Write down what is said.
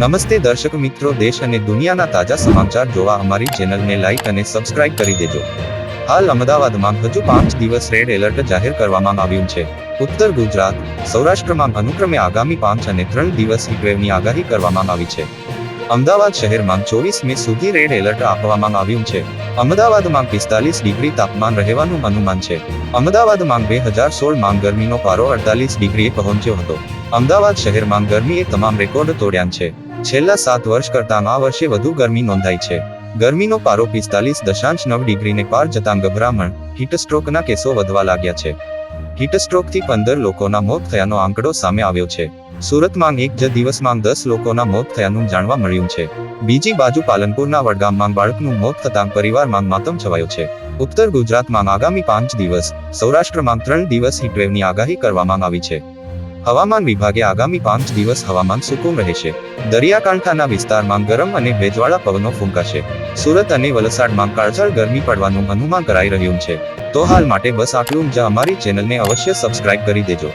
નમસ્તે દર્શક મિત્રો, દેશ અને દુનિયાના તાજા સમાચાર જોવા અમારી ચેનલને લાઇક અને સબસ્ક્રાઇબ કરી દેજો. હાલ અમદાવાદમાં હજુ પાંચ દિવસ રેડ એલર્ટ જાહેર કરવામાં આવ્યું છે. ઉત્તર ગુજરાત, સૌરાષ્ટ્રમાં અનુક્રમે આગામી પાંચ અને ત્રણ દિવસ હીટવેવની આગાહી કરવામાં આવી છે. અમદાવાદ શહેરમાં ચોવીસ મે સુધી રેડ એલર્ટ આપવામાં આવ્યું છે. અમદાવાદમાં પિસ્તાલીસ ડિગ્રી તાપમાન રહેવાનું અનુમાન છે. અમદાવાદમાં બે હજાર સોળમાં ગરમીનો પારો અડતાલીસ ડિગ્રીએ પહોંચ્યો હતો. અમદાવાદ શહેરમાં ગરમીએ તમામ રેકોર્ડ તોડ્યા છે. છેલ્લા સાત વર્ષ કરતાં આ વર્ષે વધુ ગરમી નોંધાઈ છે. ગરમીનો પારો પિસ્તાલીસ દશાંશ નવ ડિગ્રીને પાર જતાં ગભરામણ હીટસ્ટ્રોકના કેસો વધવા લાગ્યા છે. હીટસ્ટ્રોકથી પંદર લોકોના મોત થયાનો આંકડો સામે આવ્યો છે. સુરતમાં એક જ દિવસમાં દસ લોકોના મોત થયાનું જાણવા મળ્યું છે. બીજી બાજુ પાલનપુરના વડગામમાં બાળકનું મોત થતાં પરિવારમાં માતમ છવાયો છે. ઉત્તર ગુજરાતમાં આગામી પાંચ દિવસ, સૌરાષ્ટ્રમાં ત્રણ દિવસ હીટવેવની આગાહી કરવામાં આવી છે. હવામાન વિભાગે આગામી પાંચ દિવસ હવામાન સૂકું રહેશે. દરિયાકાંઠાના વિસ્તારમાં ગરમ અને ભેજવાળા પવનો ફૂંકાશે. સુરત અને વલસાડમાં કાળઝાળ ગરમી પડવાનું અનુમાન કરાઈ રહ્યું છે. તો હાલ માટે બસ આટલું જ. અમારી ચેનલને અવશ્ય સબસ્ક્રાઇબ કરી દેજો.